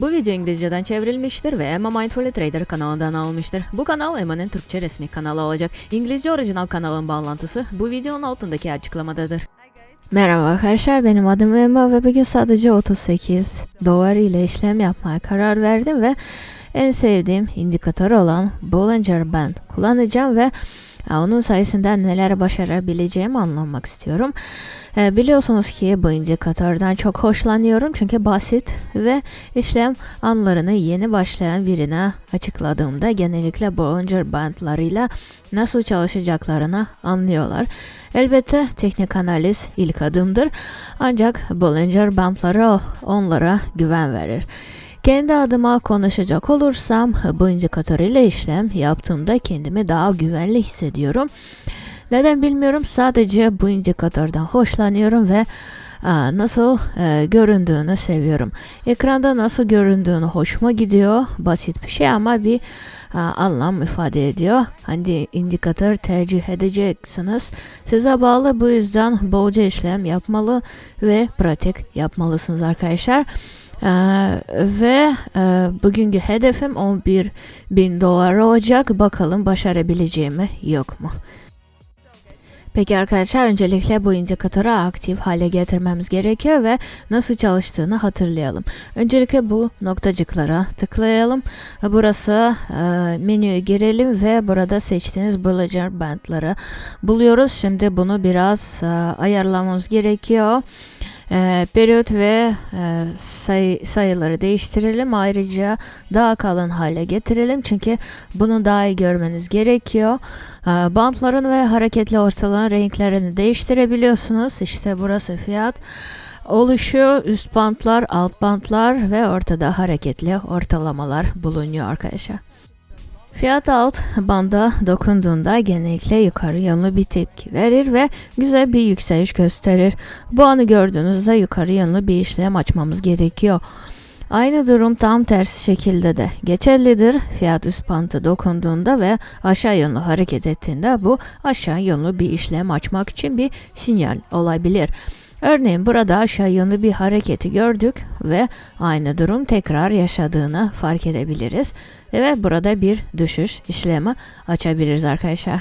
Bu video İngilizceden çevrilmiştir ve Emma Mindful Trader kanalından alınmıştır. Bu kanal Emma'nın Türkçe resmi kanalı olacak. İngilizce orijinal kanalın bağlantısı bu videonun altındaki açıklamadadır. Merhaba arkadaşlar benim adım Emma ve bugün sadece 38 dolar ile işlem yapmaya karar verdim ve en sevdiğim indikatör olan Bollinger Band kullanacağım ve e, onun sayesinde neler başarabileceğimi anlamak istiyorum. E, biliyorsunuz ki bu indikatörden çok hoşlanıyorum çünkü basit ve işlem anlarını yeni başlayan birine açıkladığımda genellikle Bollinger bandlarıyla nasıl çalışacaklarını anlıyorlar. Elbette teknik analiz ilk adımdır ancak Bollinger bandları onlara güven verir. Kendi adıma konuşacak olursam bu indikatör ile işlem yaptığımda kendimi daha güvenli hissediyorum. Neden bilmiyorum sadece bu indikatörden hoşlanıyorum ve nasıl e, göründüğünü seviyorum. Ekranda nasıl göründüğünü hoşuma gidiyor. Basit bir şey ama bir aa, anlam ifade ediyor. Hani indikatör tercih edeceksiniz. Size bağlı bu yüzden bolca işlem yapmalı ve pratik yapmalısınız arkadaşlar. Ee, ve e, bugünkü hedefim 11 bin dolar olacak. Bakalım başarabileceğimi yok mu? Peki arkadaşlar öncelikle bu indikatörü aktif hale getirmemiz gerekiyor ve nasıl çalıştığını hatırlayalım. Öncelikle bu noktacıklara tıklayalım. Burası e, menüye girelim ve burada seçtiğiniz Bollinger Band'ları buluyoruz. Şimdi bunu biraz e, ayarlamamız gerekiyor. E, periyot ve e, sayı, sayıları değiştirelim. Ayrıca daha kalın hale getirelim. Çünkü bunu daha iyi görmeniz gerekiyor. E, bantların ve hareketli ortalığın renklerini değiştirebiliyorsunuz. İşte burası fiyat oluşuyor. Üst bantlar, alt bantlar ve ortada hareketli ortalamalar bulunuyor arkadaşlar. Fiyat alt banda dokunduğunda genellikle yukarı yönlü bir tepki verir ve güzel bir yükseliş gösterir. Bu anı gördüğünüzde yukarı yönlü bir işlem açmamız gerekiyor. Aynı durum tam tersi şekilde de geçerlidir. Fiyat üst banta dokunduğunda ve aşağı yönlü hareket ettiğinde bu aşağı yönlü bir işlem açmak için bir sinyal olabilir. Örneğin burada aşağı yönlü bir hareketi gördük ve aynı durum tekrar yaşadığını fark edebiliriz. Ve burada bir düşüş işlemi açabiliriz arkadaşlar.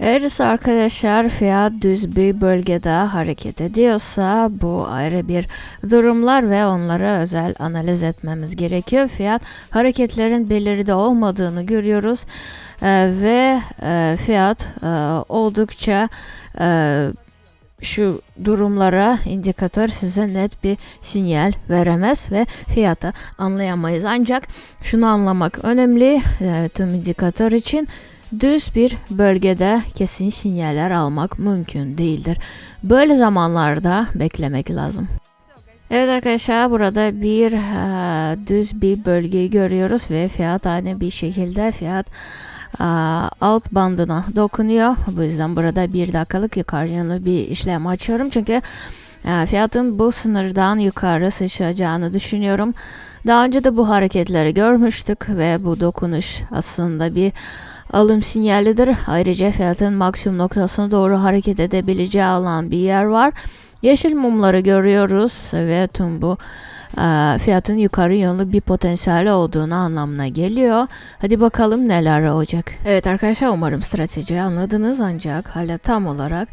Eğer ise arkadaşlar fiyat düz bir bölgede hareket ediyorsa bu ayrı bir durumlar ve onları özel analiz etmemiz gerekiyor. Fiyat hareketlerin belirli olmadığını görüyoruz Ee, ve e, fiyat e, oldukça e, şu durumlara indikatör size net bir sinyal veremez ve fiyatı anlayamayız. Ancak şunu anlamak önemli e, tüm indikatör için düz bir bölgede kesin sinyaller almak mümkün değildir. Böyle zamanlarda beklemek lazım. Evet arkadaşlar burada bir e, düz bir bölgeyi görüyoruz ve fiyat aynı bir şekilde fiyat alt bandına dokunuyor. Bu yüzden burada bir dakikalık yukarı yönlü bir işlem açıyorum. Çünkü e, fiyatın bu sınırdan yukarı sıçrayacağını düşünüyorum. Daha önce de bu hareketleri görmüştük ve bu dokunuş aslında bir alım sinyalidir. Ayrıca fiyatın maksimum noktasına doğru hareket edebileceği alan bir yer var. Yeşil mumları görüyoruz ve tüm bu fiyatın yukarı yönlü bir potansiyeli olduğunu anlamına geliyor. Hadi bakalım neler olacak. Evet arkadaşlar umarım stratejiyi anladınız ancak hala tam olarak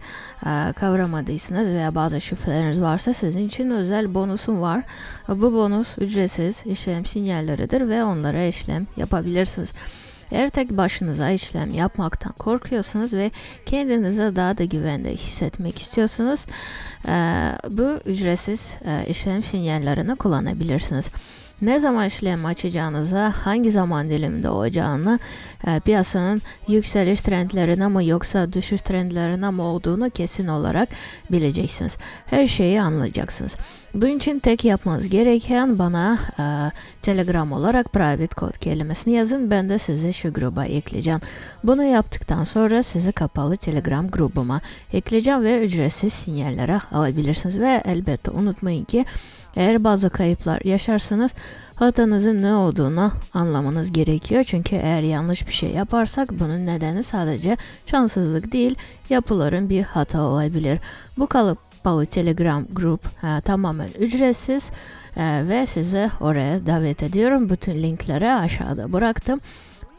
e, kavramadıysanız veya bazı şüpheleriniz varsa sizin için özel bonusum var. Bu bonus ücretsiz işlem sinyalleridir ve onlara işlem yapabilirsiniz. Eğer tek başınıza işlem yapmaktan korkuyorsanız ve kendinize daha da güvende hissetmek istiyorsanız bu ücretsiz işlem sinyallerini kullanabilirsiniz. Ne zaman işlem açacağınıza, hangi zaman diliminde olacağını, e, piyasanın yükseliş trendlerine mi yoksa düşüş trendlerine mi olduğunu kesin olarak bileceksiniz. Her şeyi anlayacaksınız. Bunun için tek yapmanız gereken bana e, Telegram olarak private code kelimesini yazın. Ben de sizi şu gruba ekleyeceğim. Bunu yaptıktan sonra sizi kapalı Telegram grubuma ekleyeceğim ve ücretsiz sinyallere alabilirsiniz. Ve elbette unutmayın ki eğer bazı kayıplar yaşarsanız hatanızın ne olduğunu anlamanız gerekiyor. Çünkü eğer yanlış bir şey yaparsak bunun nedeni sadece şanssızlık değil yapıların bir hata olabilir. Bu kalıp Palu Telegram Group e, tamamen ücretsiz. Ee, ve sizi oraya davet ediyorum. Bütün linkleri aşağıda bıraktım.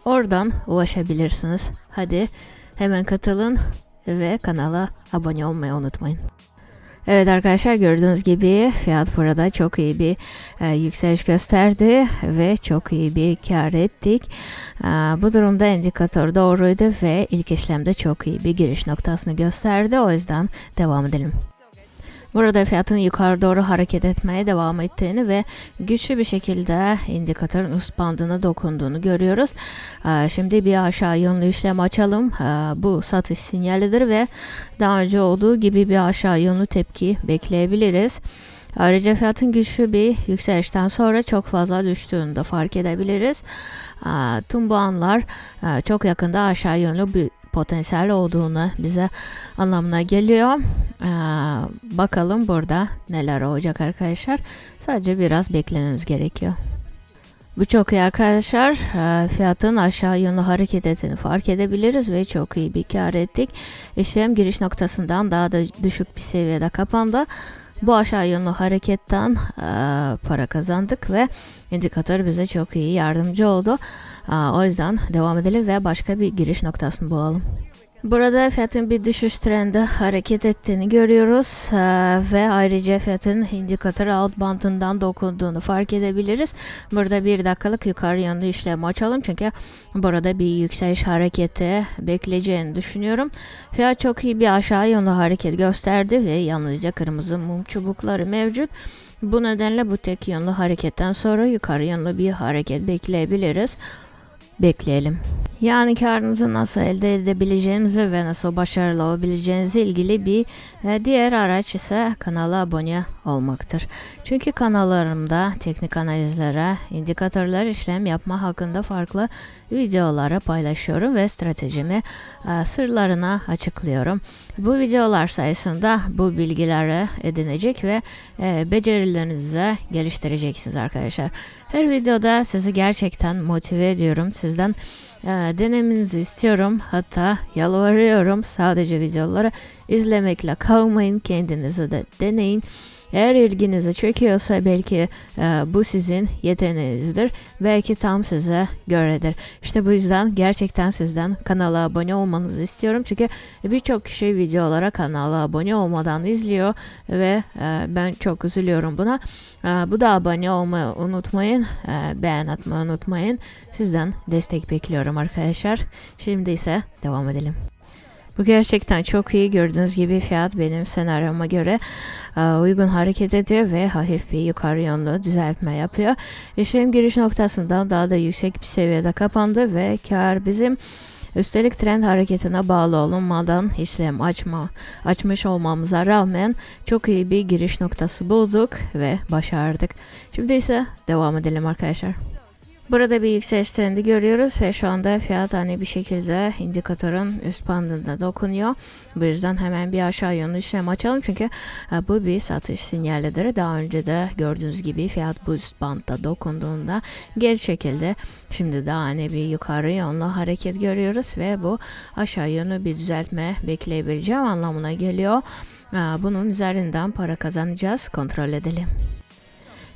Oradan ulaşabilirsiniz. Hadi hemen katılın ve kanala abone olmayı unutmayın. Evet arkadaşlar gördüğünüz gibi fiyat burada çok iyi bir e, yükseliş gösterdi ve çok iyi bir kar ettik. E, bu durumda indikatör doğruydu ve ilk işlemde çok iyi bir giriş noktasını gösterdi. O yüzden devam edelim. Burada fiyatın yukarı doğru hareket etmeye devam ettiğini ve güçlü bir şekilde indikatörün üst bandına dokunduğunu görüyoruz. Ee, Şimdi bir aşağı yönlü işlem açalım. Ee, Bu satış sinyalidir ve daha önce olduğu gibi bir aşağı yönlü tepki bekleyebiliriz. Ayrıca fiyatın güçlü bir yükselişten sonra çok fazla düştüğünü de fark edebiliriz. Ee, Tüm bu anlar e, çok yakında aşağı yönlü bir potansiyel olduğunu bize anlamına geliyor. Ee, bakalım burada neler olacak arkadaşlar. Sadece biraz beklememiz gerekiyor. Bu çok iyi arkadaşlar. Ee, fiyatın aşağı yönlü hareket ettiğini fark edebiliriz ve çok iyi bir kar ettik. İşlem giriş noktasından daha da düşük bir seviyede kapandı. Bu aşağı yönlü hareketten e, para kazandık ve indikatör bize çok iyi yardımcı oldu. E, o yüzden devam edelim ve başka bir giriş noktasını bulalım. Burada fiyatın bir düşüş trendi hareket ettiğini görüyoruz Ee, ve ayrıca fiyatın indikatör alt bandından dokunduğunu fark edebiliriz. Burada bir dakikalık yukarı yönlü işlem açalım çünkü burada bir yükseliş hareketi bekleyeceğini düşünüyorum. Fiyat çok iyi bir aşağı yönlü hareket gösterdi ve yalnızca kırmızı mum çubukları mevcut. Bu nedenle bu tek yönlü hareketten sonra yukarı yönlü bir hareket bekleyebiliriz. Bekleyelim. Yani karınızı nasıl elde edebileceğinizi ve nasıl başarılı olabileceğinizi ilgili bir e, diğer araç ise kanala abone olmaktır. Çünkü kanallarımda teknik analizlere, indikatörler işlem yapma hakkında farklı videoları paylaşıyorum ve stratejimi e, sırlarına açıklıyorum. Bu videolar sayesinde bu bilgileri edinecek ve e, becerilerinizi geliştireceksiniz arkadaşlar. Her videoda sizi gerçekten motive ediyorum. Sizden e, denemenizi istiyorum. Hatta yalvarıyorum. Sadece videoları izlemekle kalmayın. Kendinizi de deneyin. Eğer ilginizi çekiyorsa belki e, bu sizin yeteneğinizdir. Belki tam size göredir. İşte bu yüzden gerçekten sizden kanala abone olmanızı istiyorum. Çünkü birçok kişi videolara kanala abone olmadan izliyor ve e, ben çok üzülüyorum buna. E, bu da abone olmayı unutmayın. E, beğen atmayı unutmayın. Sizden destek bekliyorum arkadaşlar. Şimdi ise devam edelim. Bu gerçekten çok iyi. Gördüğünüz gibi fiyat benim senaryoma göre e, uygun hareket ediyor ve hafif bir yukarı yönlü düzeltme yapıyor. İşlem giriş noktasından daha da yüksek bir seviyede kapandı ve kar bizim Üstelik trend hareketine bağlı olunmadan işlem açma, açmış olmamıza rağmen çok iyi bir giriş noktası bulduk ve başardık. Şimdi ise devam edelim arkadaşlar. Burada bir yükseliş trendi görüyoruz ve şu anda fiyat hani bir şekilde indikatörün üst bandında dokunuyor. Bu yüzden hemen bir aşağı yönlü işlem açalım çünkü e, bu bir satış sinyalidir. Daha önce de gördüğünüz gibi fiyat bu üst bandda dokunduğunda geri çekildi. Şimdi daha hani bir yukarı yönlü hareket görüyoruz ve bu aşağı yönlü bir düzeltme bekleyebileceğim anlamına geliyor. E, Bunun üzerinden para kazanacağız. Kontrol edelim.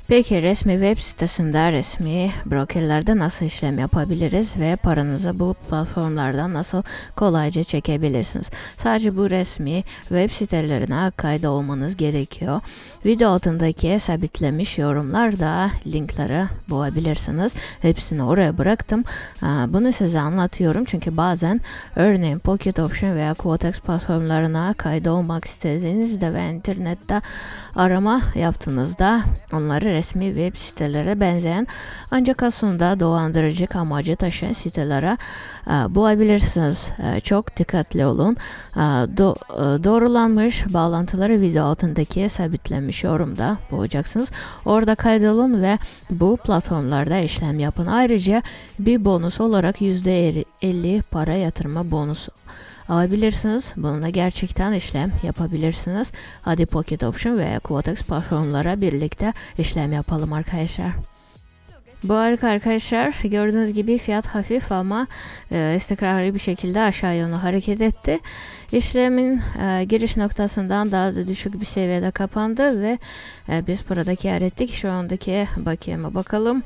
Peki resmi web sitesinde resmi brokerlerde nasıl işlem yapabiliriz ve paranızı bu platformlardan nasıl kolayca çekebilirsiniz? Sadece bu resmi web sitelerine kayda olmanız gerekiyor. Video altındaki sabitlemiş yorumlarda linkleri bulabilirsiniz. Hepsini oraya bıraktım. Bunu size anlatıyorum çünkü bazen örneğin Pocket Option veya Quotex platformlarına kayda olmak istediğinizde ve internette arama yaptığınızda onları resmi web sitelere benzeyen ancak aslında dolandırıcı amacı taşıyan sitelere bulabilirsiniz. E, çok dikkatli olun. E, do, e, doğrulanmış bağlantıları video altındaki sabitlenmiş yorumda bulacaksınız. Orada kaydolun ve bu platformlarda işlem yapın. Ayrıca bir bonus olarak %50 para yatırma bonusu alabilirsiniz. Bununla gerçekten işlem yapabilirsiniz. Hadi Pocket Option veya Quotex platformlara birlikte işlem yapalım arkadaşlar. Bu harika arkadaşlar. Gördüğünüz gibi fiyat hafif ama e, istikrarlı bir şekilde aşağı yönlü hareket etti. İşlemin e, giriş noktasından daha da düşük bir seviyede kapandı ve e, biz burada kar ettik. Şu andaki bakiyeme bakalım.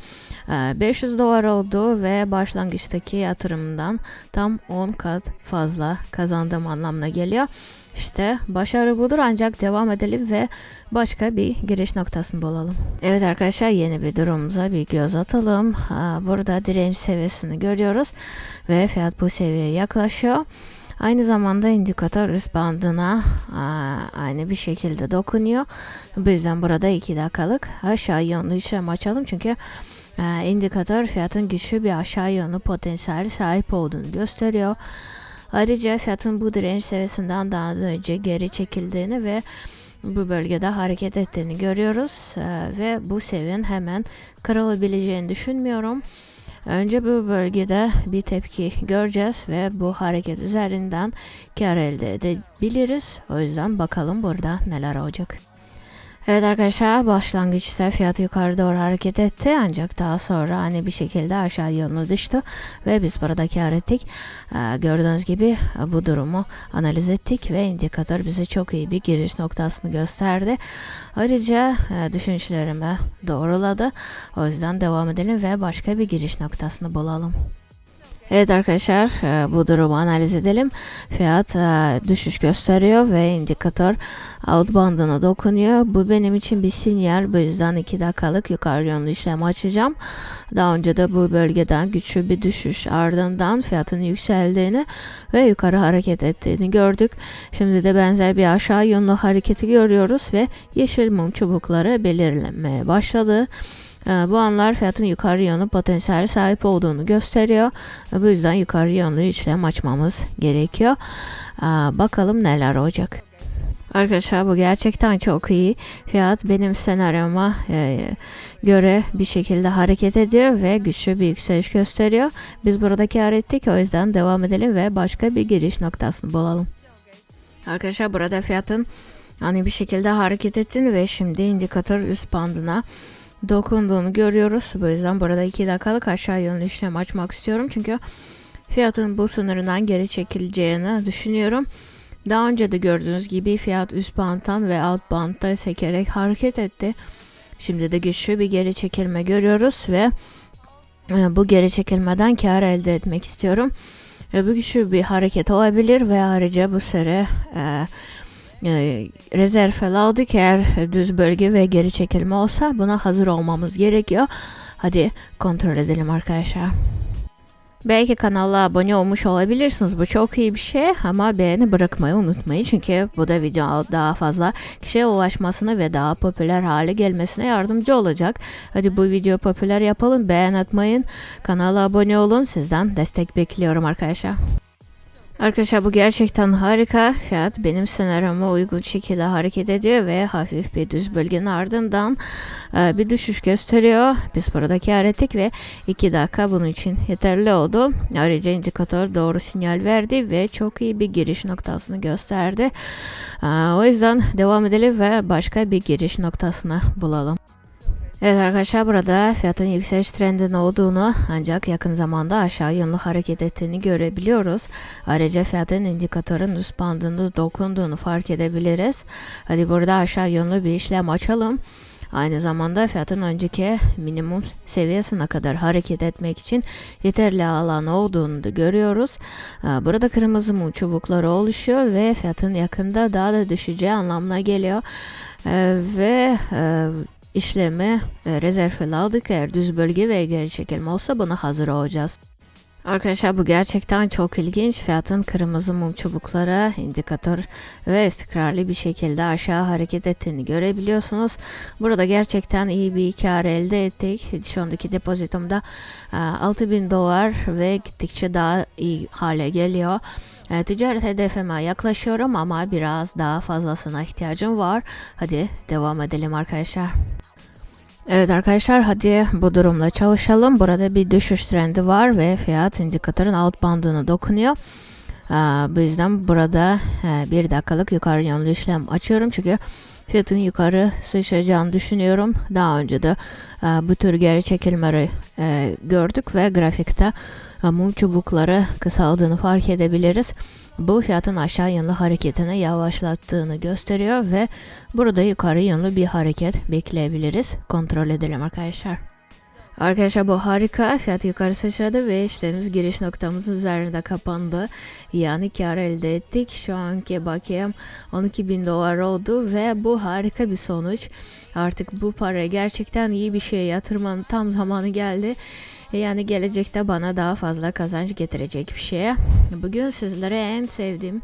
E, 500 dolar oldu ve başlangıçtaki yatırımdan tam 10 kat fazla kazandığım anlamına geliyor. İşte başarı budur ancak devam edelim ve başka bir giriş noktasını bulalım. Evet arkadaşlar yeni bir durumumuza bir göz atalım. Burada direnç seviyesini görüyoruz ve fiyat bu seviyeye yaklaşıyor. Aynı zamanda indikatör üst bandına aynı bir şekilde dokunuyor. Bu yüzden burada 2 dakikalık aşağı yönlü işlem açalım çünkü indikatör fiyatın güçlü bir aşağı yönlü potansiyeli sahip olduğunu gösteriyor. Ayrıca fiyatın bu direnç seviyesinden daha önce geri çekildiğini ve bu bölgede hareket ettiğini görüyoruz Ee, ve bu seviyenin hemen kırılabileceğini düşünmüyorum. Önce bu bölgede bir tepki göreceğiz ve bu hareket üzerinden kar elde edebiliriz. O yüzden bakalım burada neler olacak. Evet arkadaşlar başlangıçta fiyat yukarı doğru hareket etti ancak daha sonra hani bir şekilde aşağı yönlü düştü ve biz burada kar ettik. Ee, gördüğünüz gibi e, bu durumu analiz ettik ve indikatör bize çok iyi bir giriş noktasını gösterdi. Ayrıca e, düşüncelerimi doğruladı. O yüzden devam edelim ve başka bir giriş noktasını bulalım. Evet arkadaşlar e, bu durumu analiz edelim. Fiyat e, düşüş gösteriyor ve indikatör out bandına dokunuyor. Bu benim için bir sinyal. Bu yüzden 2 dakikalık yukarı yönlü işlem açacağım. Daha önce de bu bölgeden güçlü bir düşüş ardından fiyatın yükseldiğini ve yukarı hareket ettiğini gördük. Şimdi de benzer bir aşağı yönlü hareketi görüyoruz ve yeşil mum çubukları belirlenmeye başladı. Ee, Bu anlar fiyatın yukarı yönlü potansiyeli sahip olduğunu gösteriyor. Bu yüzden yukarı yönlü işlem açmamız gerekiyor. Ee, Bakalım neler olacak. Arkadaşlar bu gerçekten çok iyi. Fiyat benim senaryoma e, göre bir şekilde hareket ediyor ve güçlü bir yükseliş gösteriyor. Biz burada kar ettik o yüzden devam edelim ve başka bir giriş noktasını bulalım. Arkadaşlar burada fiyatın hani bir şekilde hareket ettiğini ve şimdi indikatör üst bandına dokunduğunu görüyoruz. Bu yüzden burada 2 dakikalık aşağı yönlü işlem açmak istiyorum. Çünkü fiyatın bu sınırından geri çekileceğini düşünüyorum. Daha önce de gördüğünüz gibi fiyat üst banttan ve alt bantta sekerek hareket etti. Şimdi de güçlü bir geri çekilme görüyoruz ve e, bu geri çekilmeden kar elde etmek istiyorum. Bu güçlü bir hareket olabilir ve ayrıca bu sene e, e, rezerv aldık eğer düz bölge ve geri çekilme olsa buna hazır olmamız gerekiyor. Hadi kontrol edelim arkadaşlar. Belki kanala abone olmuş olabilirsiniz. Bu çok iyi bir şey ama beğeni bırakmayı unutmayın. Çünkü bu da video daha fazla kişiye ulaşmasına ve daha popüler hale gelmesine yardımcı olacak. Hadi bu video popüler yapalım. Beğen atmayın. Kanala abone olun. Sizden destek bekliyorum arkadaşlar. Arkadaşlar bu gerçekten harika. Fiyat benim senaryoma uygun şekilde hareket ediyor ve hafif bir düz bölgenin ardından e, bir düşüş gösteriyor. Biz burada kar ettik ve 2 dakika bunun için yeterli oldu. Ayrıca indikatör doğru sinyal verdi ve çok iyi bir giriş noktasını gösterdi. E, o yüzden devam edelim ve başka bir giriş noktasını bulalım. Evet arkadaşlar burada fiyatın yükseliş trendinin olduğunu ancak yakın zamanda aşağı yönlü hareket ettiğini görebiliyoruz. Ayrıca fiyatın indikatörün üst bandında dokunduğunu fark edebiliriz. Hadi burada aşağı yönlü bir işlem açalım. Aynı zamanda fiyatın önceki minimum seviyesine kadar hareket etmek için yeterli alan olduğunu da görüyoruz. Burada kırmızı mum çubukları oluşuyor ve fiyatın yakında daha da düşeceği anlamına geliyor. Ee, Ve e, işlemi e, rezervle aldık. Eğer düz bölge ve geri çekilme olsa buna hazır olacağız. Arkadaşlar bu gerçekten çok ilginç. Fiyatın kırmızı mum çubuklara indikatör ve istikrarlı bir şekilde aşağı hareket ettiğini görebiliyorsunuz. Burada gerçekten iyi bir kar elde ettik. Şu andaki depozitomda e, 6000 dolar ve gittikçe daha iyi hale geliyor. E, Ticaret hedefime yaklaşıyorum ama biraz daha fazlasına ihtiyacım var. Hadi devam edelim arkadaşlar. Evet arkadaşlar hadi bu durumla çalışalım. Burada bir düşüş trendi var ve fiyat indikatörün alt bandına dokunuyor. Bu yüzden burada e, bir dakikalık yukarı yönlü işlem açıyorum çünkü fiyatın yukarı sıçrayacağını düşünüyorum. Daha önce de e, bu tür geri çekilmeleri e, gördük ve grafikte mum çubukları kısaldığını fark edebiliriz. Bu fiyatın aşağı yönlü hareketini yavaşlattığını gösteriyor ve burada yukarı yönlü bir hareket bekleyebiliriz. Kontrol edelim arkadaşlar. Arkadaşlar bu harika. Fiyat yukarı sıçradı ve işlemimiz giriş noktamızın üzerinde kapandı. Yani kar elde ettik. Şu anki bakiyem 12 bin dolar oldu ve bu harika bir sonuç. Artık bu parayı gerçekten iyi bir şeye yatırmanın tam zamanı geldi. Yani gelecekte bana daha fazla kazanç getirecek bir şeye. Bugün sizlere en sevdiğim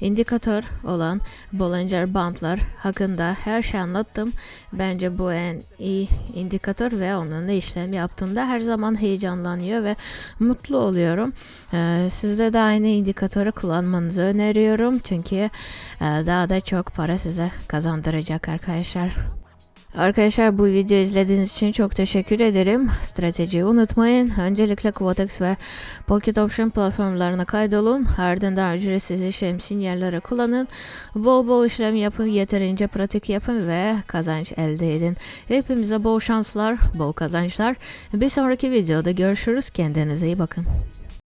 indikatör olan Bollinger Bandlar hakkında her şey anlattım. Bence bu en iyi indikatör ve onunla işlem yaptığımda her zaman heyecanlanıyor ve mutlu oluyorum. Ee, sizde de aynı indikatörü kullanmanızı öneriyorum. Çünkü e, daha da çok para size kazandıracak arkadaşlar. Arkadaşlar bu videoyu izlediğiniz için çok teşekkür ederim. Stratejiyi unutmayın. Öncelikle Quotex ve Pocket Option platformlarına kaydolun. Ardından ücretsiz işlem sinyalleri kullanın. Bol bol işlem yapın, yeterince pratik yapın ve kazanç elde edin. Hepimize bol şanslar, bol kazançlar. Bir sonraki videoda görüşürüz. Kendinize iyi bakın.